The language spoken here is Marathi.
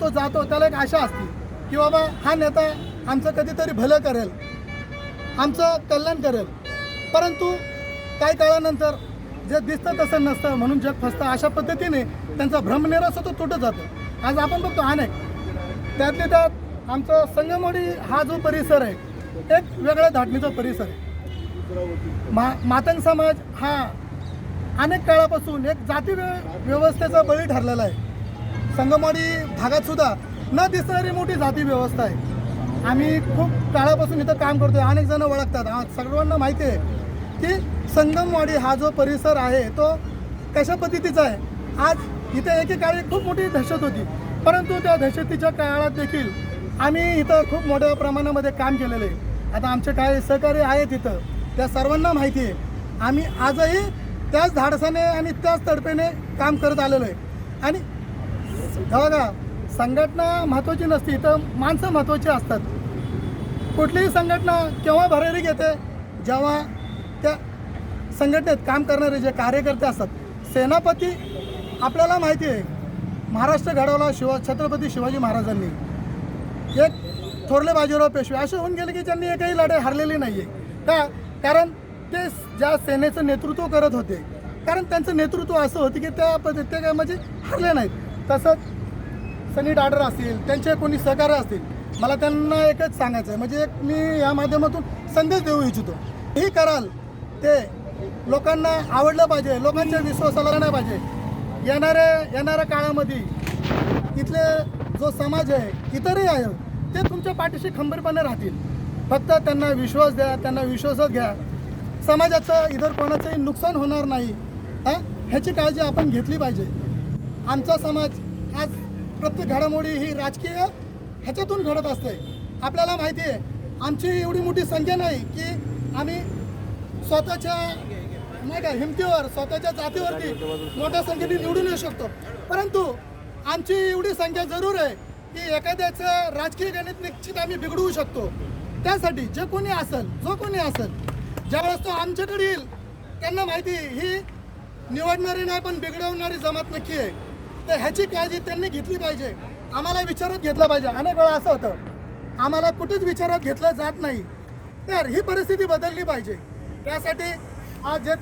तो जातो त्याला एक आशा असते की बाबा हा नेता आमचं कधीतरी भलं करेल आमचं कल्याण करेल. परंतु काही काळानंतर जे दिसतं तसं नसतं म्हणून जग फसतं अशा पद्धतीने त्यांचा भ्रमनिरास तो तुटत जातो. आज आपण बघतो अनेक. त्यातले त्यात आमचा संगमोडी हा जो परिसर आहे एक वेगळ्या धाटणीचा परिसर आहे. मा मातंग समाज हा अनेक काळापासून एक जाती व्यवस्थेचा बळी ठरलेला आहे. संगमवाडी भागात सुद्धा न दिसणारी मोठी जाती व्यवस्था आहे. आम्ही खूप काळापासून इथं काम करतोय. अनेक जण ओळखतात. सर्वांना माहिती आहे की संगमवाडी हा जो परिसर आहे तो कशा पद्धतीचा आहे? आज इथे एकेकाळी खूप मोठी दहशत होती. परंतु त्या दहशतीच्या काळात देखील आम्ही इथं खूप मोठ्या प्रमाणामध्ये काम केलेलं आहे. आता आमचे काही सहकारी आहेत इथं. त्या सर्वांना माहिती आहे. आम्ही आजही त्याच धाडसाने आणि त्याच तडपेने काम करत आलेलो आहे. आणि बघा संघटना महत्त्वाची नसती तर माणसं महत्त्वाची असतात. कुठलीही संघटना केव्हा भरारी घेते जेव्हा त्या संघटनेत काम करणारे जे कार्यकर्ते असतात सेनापती आपल्याला माहिती आहे महाराष्ट्र घडवला शिवा छत्रपती शिवाजी महाराजांनी. एक थोरले बाजीराव पेशवे असे होऊन गेले की त्यांनी एकही लढाई हरलेली नाही आहे का? कारण ते ज्या सेनेचं नेतृत्व करत होते कारण त्यांचं नेतृत्व असं होतं की त्या पद्धती म्हणजे हरले नाहीत. तसंच सनी डाडर असतील त्यांचे कोणी सहकार्य असतील मला त्यांना एकच सांगायचं आहे म्हणजे एक मी या माध्यमातून संदेश देऊ इच्छितो. हे कराल ते लोकांना आवडलं पाहिजे लोकांच्या विश्वासाला नाही पाहिजे. येणाऱ्या येणाऱ्या काळामध्ये इथले जो समाज आहे इतरही आहे ते तुमच्या पाठीशी खंबीरपणे राहतील. फक्त त्यांना विश्वास द्या त्यांना विश्वासच घ्या. समाजाचं इतर कोणाचंही नुकसान होणार नाही हां ह्याची काळजी आपण घेतली पाहिजे. आमचा समाज आज प्रत्येक घडामोडी ही राजकीय ह्याच्यातून घडत असते. आपल्याला माहिती आहे आमची एवढी मोठी संख्या नाही की आम्ही स्वतःच्या नाही का हिमतीवर स्वतःच्या जातीवरती मोठ्या संख्येने निवडून येऊ शकतो. परंतु आमची एवढी संख्या जरूर आहे की एखाद्याचं राजकीय गणित निश्चित आम्ही बिघडवू शकतो. त्यासाठी जे कोणी असेल जो कोणी असेल ज्यावेळेस तो आमच्याकडे येईल त्यांना माहिती आहे, ही निवडणारी नाही पण बिघडवणारी जमात नक्की आहे. तर ह्याची काळजी त्यांनी घेतली पाहिजे. आम्हाला विचारात घेतलं पाहिजे. अनेक वेळा असं होतं आम्हाला कुठेच विचारात घेतलं जात नाही. तर ही परिस्थिती बदलली पाहिजे. त्यासाठी आज जे